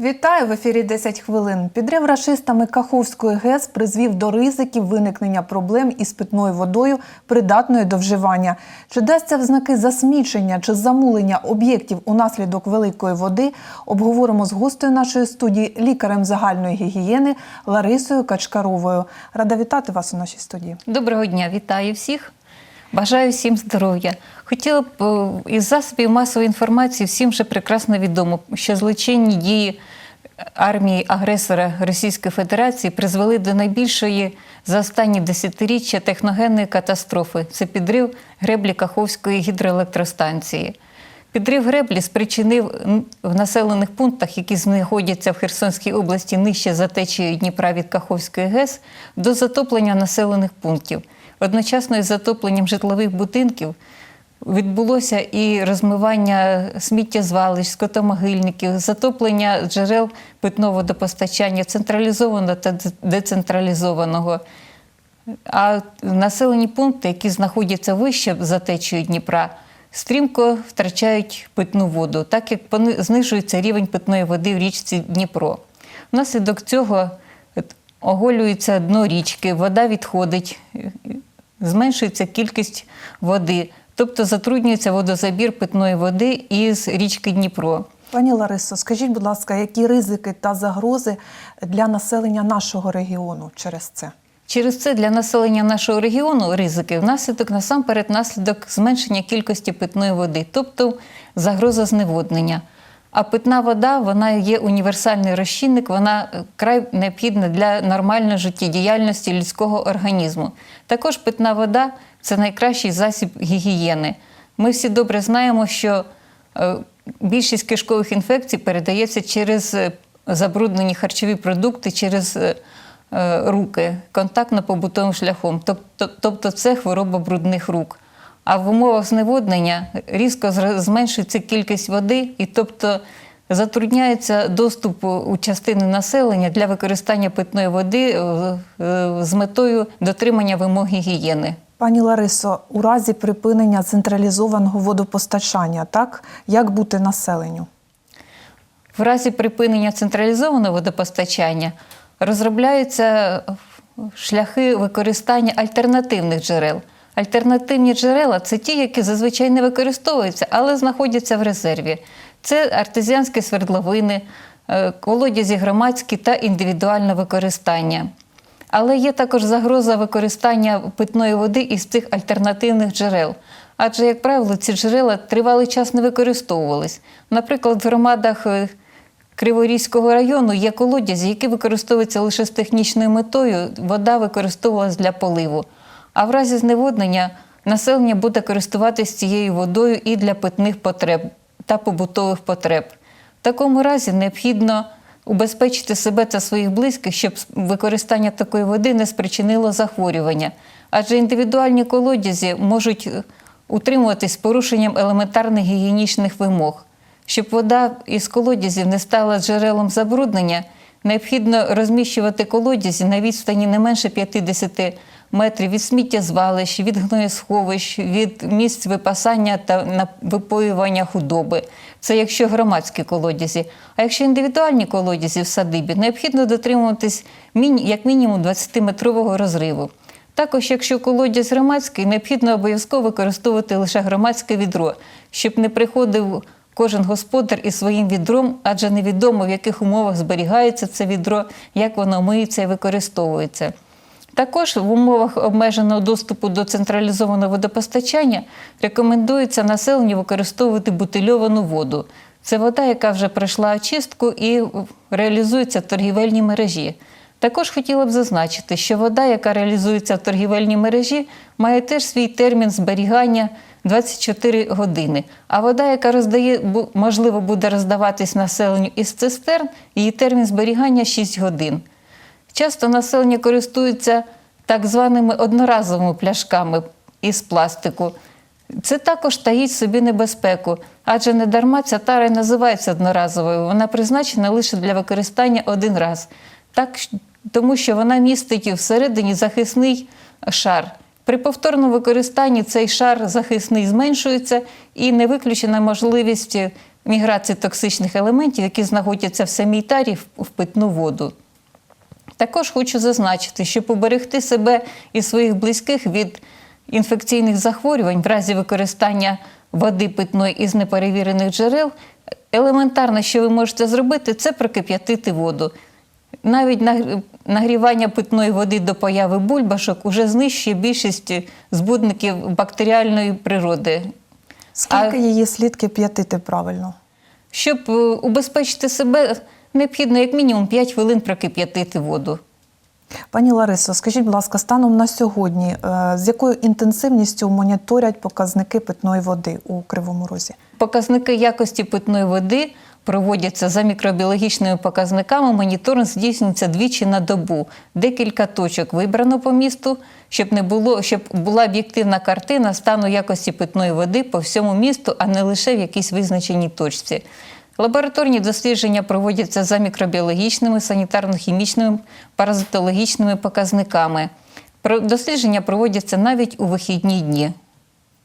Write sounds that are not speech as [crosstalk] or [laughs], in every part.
Вітаю в ефірі 10 хвилин. Підрив рашистами Каховської ГЕС призвів до ризиків виникнення проблем із питною водою, придатною до вживання. Чи дасться в знаки засмічення чи замулення об'єктів унаслідок великої води? Обговоримо з гостею нашої студії, лікарем загальної гігієни Ларисою Качкаровою. Рада вітати вас у нашій студії. Доброго дня, вітаю всіх. Бажаю всім здоров'я. Хотіла б е, із засобів масової інформації всім вже прекрасно відомо, що злочинні дії армії агресора Російської Федерації призвели до найбільшої за останні десятиріччя техногенної катастрофи. Це підрив греблі Каховської гідроелектростанції. Підрив греблі спричинив в населених пунктах, які знаходяться в Херсонській області нижче за течією Дніпра від Каховської ГЕС, до затоплення населених пунктів. Одночасно із затопленням житлових будинків відбулося і розмивання сміттєзвалищ, скотомогильників, затоплення джерел питного водопостачання, централізованого та децентралізованого. А населені пункти, які знаходяться вище за течією Дніпра, стрімко втрачають питну воду, так як знижується рівень питної води в річці Дніпро. Внаслідок цього е, оголюється дно річки, вода відходить, зменшується кількість води, тобто затруднюється водозабір питної води із річки Дніпро. Пані Ларисо, скажіть, будь ласка, які ризики та загрози для населення нашого регіону через це? Через це для населення нашого регіону ризики внаслідок насамперед наслідок зменшення кількості питної води, тобто загроза зневоднення. А питна вода вона є універсальний розчинник, вона е, край необхідна для нормальної життєдіяльності людського організму. Також питна вода це найкращий засіб гігієни. Ми всі добре знаємо, що е, більшість кишкових інфекцій передається через е, забруднені харчові продукти, через руки, контактно-побутовим шляхом. Тобто це хвороба брудних рук. А в умовах зневоднення різко зменшується кількість води, і тобто затрудняється доступ у частини населення для використання питної води е, е, з метою дотримання вимог гігієни. Пані Ларисо, у разі припинення централізованого водопостачання, так як бути населенню? В разі припинення централізованого водопостачання розробляються шляхи використання альтернативних джерел. Альтернативні джерела це ті, які зазвичай не використовуються, але знаходяться в резерві. Це артезіанські свердловини, е, колодязі громадські та індивідуальне використання. Але є також загроза використання питної води із цих альтернативних джерел. Адже, як правило, ці джерела тривалий час не використовувались. Наприклад, в громадах е, Криворізького району є колодязі, які використовуються лише з технічною метою, вода використовувалась для поливу. А в разі зневоднення населення буде користуватись цією водою і для питних потреб та побутових потреб. В такому разі необхідно убезпечити себе та своїх близьких, щоб використання такої води не спричинило захворювання. Адже індивідуальні колодязі можуть е, утримуватись порушенням елементарних гігієнічних вимог. Щоб вода із колодязів не стала джерелом забруднення, необхідно розміщувати колодязі на відстані не менше 50 метрів від сміттєзвалищ, від гноєсховищ, від місць випасання та випоювання худоби. Це якщо громадські колодязі. А якщо індивідуальні колодязі в садибі, необхідно дотримуватись як мінімум 20-метрового розриву. Також, якщо колодязь громадський, необхідно обов'язково використовувати лише громадське відро, щоб не приходив кожен господар із своїм відром, адже невідомо в яких умовах зберігається це відро, як воно миється і використовується. Також в умовах обмеженого доступу до централізованого водопостачання рекомендується населенню використовувати бутильовану воду. Це вода, яка вже пройшла очистку і реалізується в торгівельній мережі. Також хотіла б зазначити, що вода, яка реалізується в торгівельній мережі, має теж свій термін зберігання 24 години. А вода, яка роздає, можливо, буде роздаватись населенню із цистерн, її термін зберігання 6 годин. Часто населення користується так званими одноразовими пляшками із пластику. Це також таїть собі небезпеку, адже не дарма ця тара й називається одноразовою. Вона призначена лише для використання один раз, так, тому що вона містить всередині захисний шар. При повторному використанні цей шар захисний зменшується і не виключена можливість міграції токсичних елементів, які знаходяться в самій тарі в питну воду. Також хочу зазначити, щоб уберегти себе і своїх близьких від інфекційних захворювань в разі використання води питної із неперевірених джерел, елементарно, що ви можете зробити, це прокип'ятити воду. Навіть нагрівання питної води до появи бульбашок уже знищує більшість збудників бактеріальної природи. Скільки А- її слід кип'ятити правильно? Щоб е, убезпечити себе, необхідно як мінімум 5 хвилин прокип'ятити воду. Пані Ларисо, скажіть, будь ласка, станом на сьогодні, е, з якою інтенсивністю моніторять показники питної води у Кривому Розі? Показники якості питної води проводяться за мікробіологічними показниками. Моніторинг здійснюється двічі на добу. Декілька точок вибрано по місту, щоб не було, щоб була об'єктивна картина стану якості питної води по всьому місту, а не лише в якійсь визначеній точці. Лабораторні дослідження проводяться за мікробіологічними, санітарно-хімічними, паразитологічними показниками. Дослідження проводяться навіть у вихідні дні.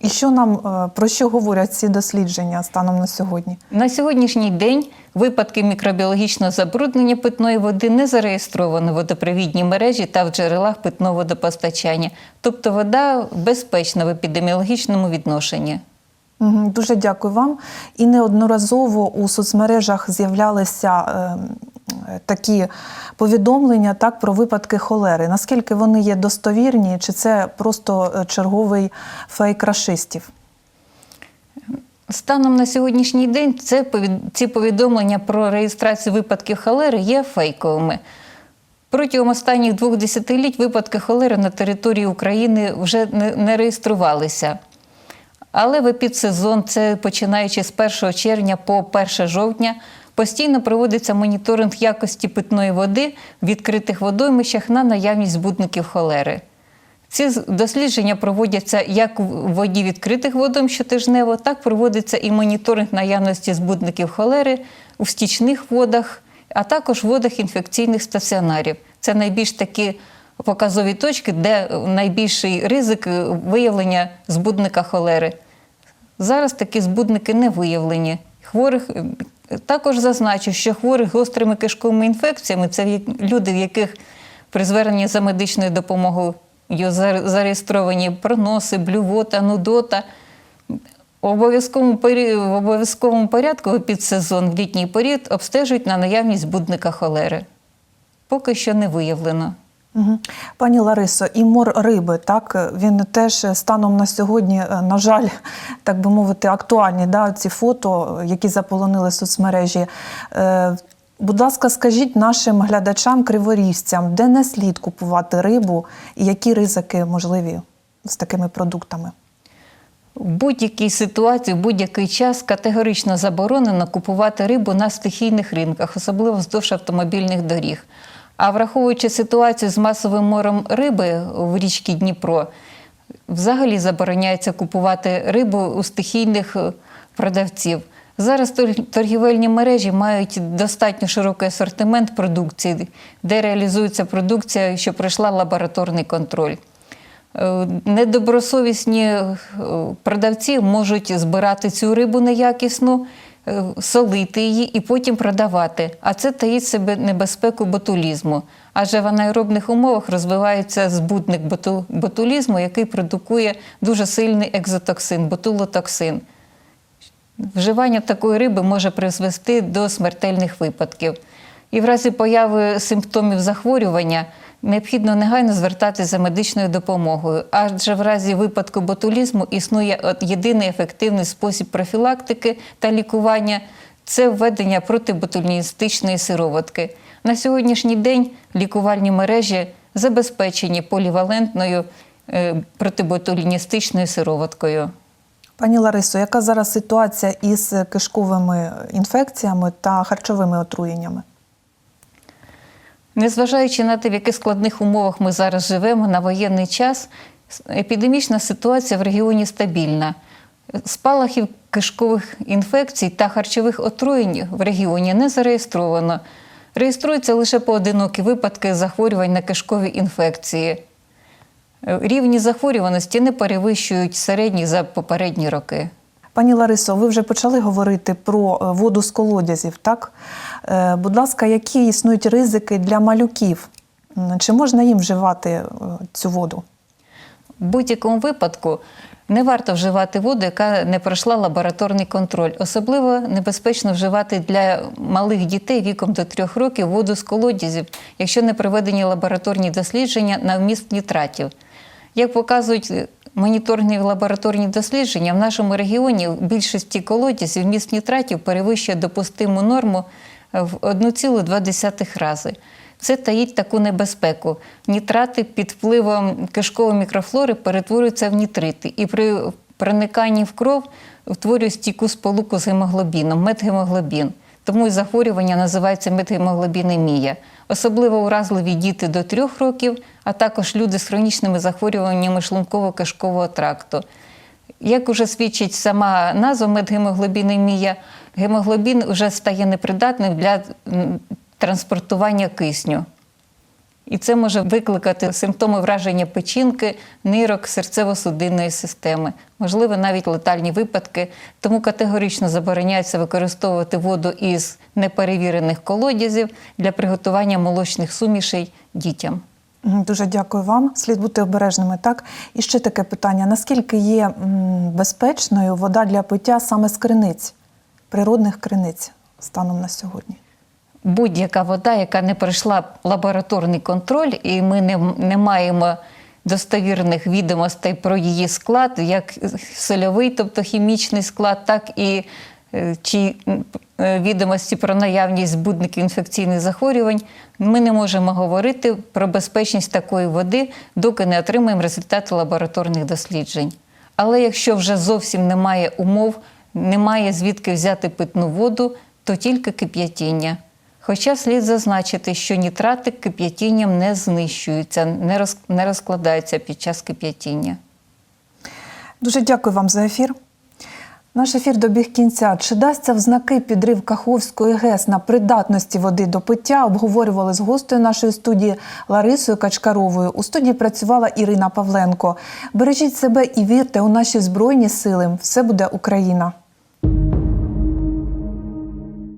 І що нам е, про що говорять ці дослідження станом на сьогодні? На сьогоднішній день випадки мікробіологічного забруднення питної води не зареєстровано в водопровідній мережі та в джерелах питного водопостачання. Тобто вода безпечна в епідеміологічному відношенні. Дуже дякую вам. І неодноразово у соцмережах з'являлися е, такі повідомлення так, про випадки холери. Наскільки вони є достовірні, чи це просто е, черговий фейк рашистів? Станом на сьогоднішній день це ці повідомлення про реєстрацію випадків холери є фейковими. Протягом останніх двох десятиліть випадки холери на території України вже не реєструвалися. Але в епідсезон, це починаючи з 1 червня по 1 жовтня, постійно проводиться моніторинг якості питної води в відкритих водоймищах на наявність збудників холери. Ці дослідження проводяться як в воді відкритих водойм щотижнево, так проводиться і моніторинг наявності збудників холери у стічних водах, а також водах інфекційних стаціонарів. Це найбільш такі показові точки, де найбільший ризик е, виявлення збудника холери. Зараз такі збудники не виявлені. Хворих е, також зазначу, що хворих гострими кишковими інфекціями це люди, в яких при зверненні за медичною допомогою зареєстровані проноси, блювота, нудота. В обов'язковому, порядку в епідсезон в літній період обстежують на наявність збудника холери. Поки що не виявлено. Пані Ларисо, і мор риби, так він теж станом на сьогодні, е, на жаль, [laughs] так би мовити, актуальні. Да, ці фото, які заполонили соцмережі. Е, Будь ласка, скажіть нашим глядачам, криворіжцям, де не слід купувати рибу і які ризики можливі з такими продуктами? В будь-якій ситуації, в будь-який час категорично заборонено купувати рибу на стихійних ринках, особливо вздовж автомобільних доріг. А враховуючи ситуацію з масовим морем риби в річці Дніпро, взагалі забороняється купувати рибу у стихійних е, продавців. Зараз торгівельні мережі мають достатньо широкий асортимент продукції, де реалізується продукція, що пройшла лабораторний контроль. Е, Недобросовісні е, продавці можуть збирати цю рибу неякісну, солити її і потім продавати. А це таїть себе небезпеку ботулізму. Адже в анаеробних умовах розвивається збудник боту- ботулізму, який продукує дуже сильний екзотоксин, ботулотоксин. Вживання такої риби може призвести до смертельних випадків. І в разі появи симптомів захворювання необхідно негайно звертатися за медичною допомогою, адже в разі випадку ботулізму існує єдиний ефективний спосіб профілактики та лікування це введення протиботуліністичної сироватки. На сьогоднішній день лікувальні мережі забезпечені полівалентною е, протиботуліністичною сироваткою. Пані Ларисо, яка зараз ситуація із кишковими інфекціями та харчовими отруєннями? Незважаючи на те, в яких складних умовах ми зараз живемо на воєнний час, епідемічна ситуація в регіоні стабільна. Спалахів кишкових інфекцій та харчових отруєнь в регіоні не зареєстровано. Реєструються лише поодинокі випадки захворювань на кишкові інфекції. Рівні захворюваності не перевищують середні за попередні роки. Пані Ларисо, ви вже почали говорити про е, воду з колодязів, так? Е, Будь ласка, які існують ризики для малюків? Чи можна їм вживати е, цю воду? В будь-якому випадку не варто вживати воду, яка не пройшла лабораторний контроль. Особливо небезпечно вживати для малих дітей віком до 3 років воду з колодязів, якщо не проведені лабораторні дослідження на вміст нітратів. Як показують моніторні лабораторні дослідження, в нашому регіоні в більшості колодязів вміст нітратів перевищує допустиму норму в 1,2 рази. Це таїть таку небезпеку. Нітрати під впливом кишкової мікрофлори перетворюються в нітрити і при прониканні в кров утворюють стійку сполуку з гемоглобіном, медгемоглобін. Тому і захворювання називається медгемоглобінемія. Особливо уразливі діти до трьох років, а також люди з хронічними захворюваннями шлунково-кишкового тракту. Як уже свідчить сама назва медгемоглобінемія, гемоглобін вже стає непридатним для транспортування кисню. І це може викликати симптоми враження печінки, нирок, серцево-судинної системи, можливо, навіть летальні випадки. Тому категорично забороняється використовувати воду із неперевірених колодязів для приготування молочних сумішей дітям. Дуже дякую вам. Слід бути обережними. Так, і ще таке питання: наскільки є безпечною вода для пиття саме з криниць, природних криниць станом на сьогодні? Будь-яка вода, яка не пройшла лабораторний контроль, і ми не, не маємо достовірних відомостей про її склад, як сольовий, тобто хімічний склад, так і е, чи е, відомості про наявність збудників інфекційних захворювань, ми не можемо говорити про безпечність такої води, доки не отримаємо результати лабораторних досліджень. Але якщо вже зовсім немає умов, немає звідки взяти питну воду, то тільки кип'ятіння. Хоча слід зазначити, що нітрати кип'ятінням не знищуються, не розкладаються під час кип'ятіння. Дуже дякую вам за ефір. Наш ефір добіг кінця. Чи дасться в знаки підрив Каховської ГЕС на придатності води до пиття? Обговорювали з гостею нашої студії Ларисою Качкаровою. У студії працювала Ірина Павленко. Бережіть себе і вірте у наші збройні сили. Все буде Україна.